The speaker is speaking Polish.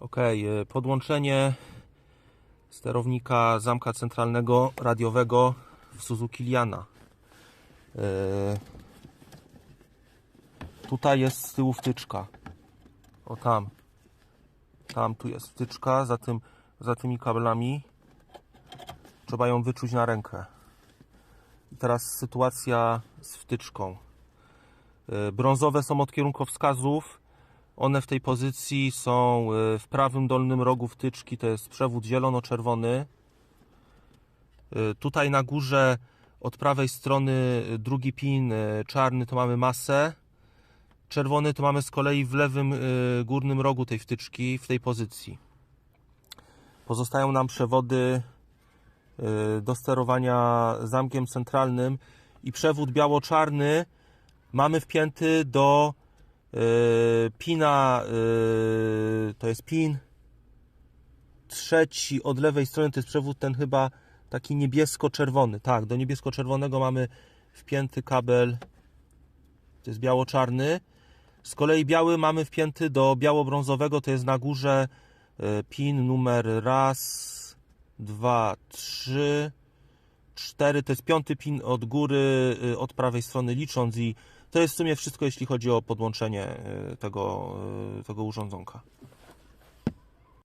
Ok, y, podłączenie sterownika zamka centralnego radiowego w Suzuki Liana. Y, Tutaj jest z tyłu wtyczka. O tam. Tam tu jest wtyczka za, tym, za tymi kablami. Trzeba ją wyczuć na rękę. I teraz sytuacja z wtyczką. Y, Brązowe są od kierunkowskazów. One w tej pozycji są y, w prawym dolnym rogu wtyczki, to jest przewód zielono-czerwony. Y, Tutaj na górze od prawej strony y, drugi pin czarny to mamy masę. Czerwony to mamy z kolei w lewym górnym rogu tej wtyczki, w tej pozycji. Pozostają nam przewody do sterowania zamkiem centralnym i przewód biało-czarny mamy wpięty do pina, yy, to jest pin trzeci od lewej strony, to jest przewód ten chyba taki niebiesko-czerwony. Tak, do niebiesko-czerwonego mamy wpięty kabel, to jest biało-czarny. Z kolei biały mamy wpięty do biało-brązowego, to jest na górze yy, pin numer raz, dwa, trzy, cztery, to jest piąty pin od góry, yy, od prawej strony licząc i to jest w sumie wszystko, jeśli chodzi o podłączenie y, tego, y, tego urządzonka.